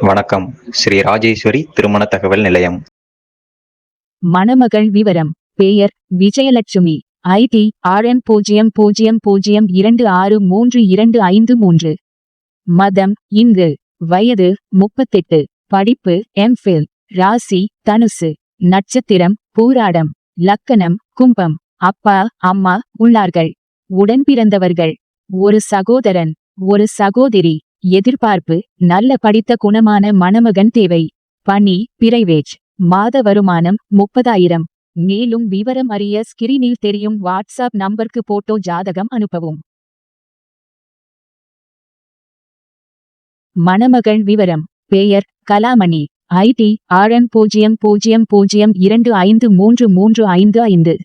வணக்கம். ஸ்ரீ ராஜேஸ்வரி திருமண தகவல் நிலையம். மணமகள் விவரம். பெயர் விஜயலட்சுமி. ஐடி ஆர்எம் பூஜ்ஜியம் பூஜ்ஜியம் பூஜ்ஜியம் இரண்டு ஆறு மூன்று இரண்டு ஐந்து மூன்று. மதம் இந்து. வயது முப்பத்தெட்டு. படிப்பு எம்ஃபில் ராசி தனுசு. நட்சத்திரம் பூராடம். லக்கணம் கும்பம். அப்பா அம்மா உள்ளார்கள். உடன் பிறந்தவர்கள். ஒரு சகோதரன். ஒரு சகோதரி. எதிர்பார்ப்பு நல்ல படித்த குணமான மணமகன் தேவை. பணி பிரைவேஜ் மாத வருமானம் முப்பதாயிரம். மேலும் விவரம் அறிய ஸ்கிரீனில் தெரியும் வாட்ஸ்அப் நம்பருக்கு போட்டோ ஜாதகம் அனுப்பவும். மணமகள் விவரம் பெயர் கலாமணி. ஐடி ஆர்எம் பூஜ்ஜியம் பூஜ்ஜியம் பூஜ்ஜியம் இரண்டு ஐந்து மூன்று மூன்று ஐந்து ஐந்து.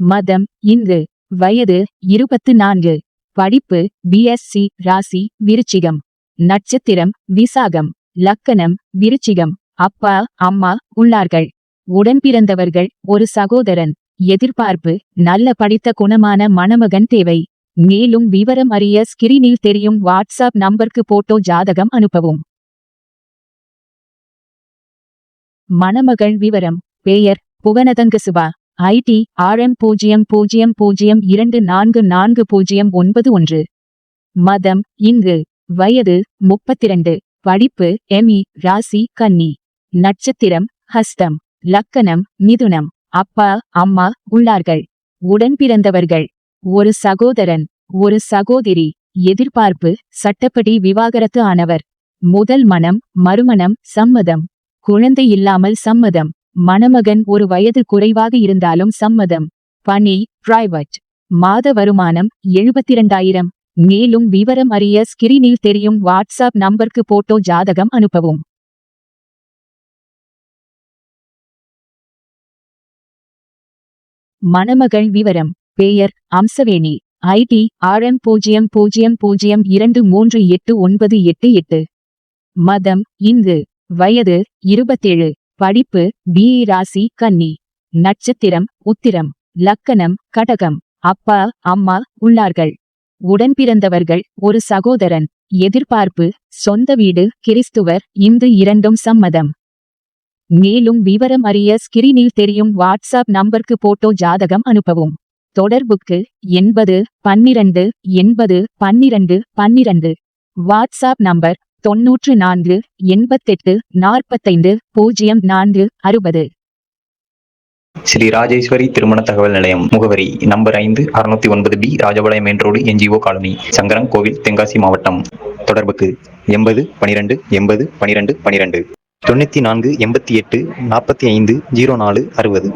மதம் இந்து. வயது இருபத்து நான்கு. படிப்பு பிஎஸ்சி ராசி விருச்சிகம். நட்சத்திரம் விசாகம். லக்கணம் விருச்சிகம். அப்பா அம்மா உள்ளார்கள். உடன் பிறந்தவர்கள் ஒரு சகோதரன். எதிர்பார்ப்பு நல்ல படித்த குணமான மணமகன் தேவை. மேலும் விவரம் அறிய ஸ்கிரீனில் தெரியும் வாட்ஸ்அப் நம்பருக்கு போட்டோ ஜாதகம் அனுப்பவும். மணமகள் விவரம் பெயர் புவனதங்க சுபா ஐடி ஆர்எம் பூஜ்ஜியம் பூஜ்ஜியம் பூஜ்ஜியம் இரண்டு நான்கு நான்கு பூஜ்ஜியம் ஒன்பது ஒன்று. மதம் இந்து வயது முப்பத்திரண்டு. படிப்பு எமி ராசி கன்னி. நட்சத்திரம் ஹஸ்தம். லக்கணம் மிதுனம். அப்பா அம்மா உள்ளார்கள். உடன் பிறந்தவர்கள். ஒரு சகோதரன். ஒரு சகோதரி. எதிர்பார்ப்பு சட்டப்படி விவாகரத்து ஆனவர். முதல் மனம் மறுமணம் சம்மதம். குழந்தை இல்லாமல் சம்மதம். மணமகன் ஒரு வயது குறைவாக இருந்தாலும் சம்மதம். பணி பிரைவட் மாத வருமானம் எழுபத்தி இரண்டாயிரம் மேலும் விவரம் அறிய ஸ்கிரீனில் தெரியும் வாட்ஸ்அப் நம்பருக்கு போட்டோ ஜாதகம் அனுப்பவும். மணமகள் விவரம் பெயர் அம்சவேணி. ஐடி ஆர்எம் பூஜ்ஜியம் பூஜ்ஜியம் பூஜ்ஜியம் இரண்டு மூன்று எட்டு ஒன்பது எட்டு எட்டு. மதம் இந்து. வயது இருபத்தேழு. படிப்பு பி ராசி கன்னி. நட்சத்திரம் உத்திரம் லக்கணம் கடகம். அப்பா அம்மா உள்ளார்கள். உடன் பிறந்தவர்கள் ஒரு சகோதரன். எதிர்பார்ப்பு சொந்த வீடு கிறிஸ்துவர் இந்து இரண்டும் சம்மதம். மேலும் விவரம் அறிய ஸ்கிரீனில் தெரியும் வாட்ஸ்அப் நம்பருக்கு போட்டோ ஜாதகம் அனுப்பவும். தொடர்புக்கு எண்பது பன்னிரண்டு எண்பது பன்னிரண்டு பன்னிரண்டு. வாட்ஸ்அப் நம்பர் தொன்னூற்று நான்கு எண்பத்தெட்டு நாற்பத்தைந்து பூஜ்ஜியம் நான்கு அறுபது. ஸ்ரீ ராஜேஸ்வரி திருமண தகவல் நிலையம் முகவரி நம்பர் ஐந்து அறுநூத்தி ஒன்பது B Rajapalayam main road NGO colony Sankaran Kovil Tenkasi மாவட்டம். தொடர்புக்கு எண்பது பனிரெண்டு எண்பது பனிரெண்டு பனிரெண்டு. தொண்ணூத்தி நான்கு எண்பத்தி எட்டு நாற்பத்தி ஐந்து ஜீரோ நாலு அறுபது.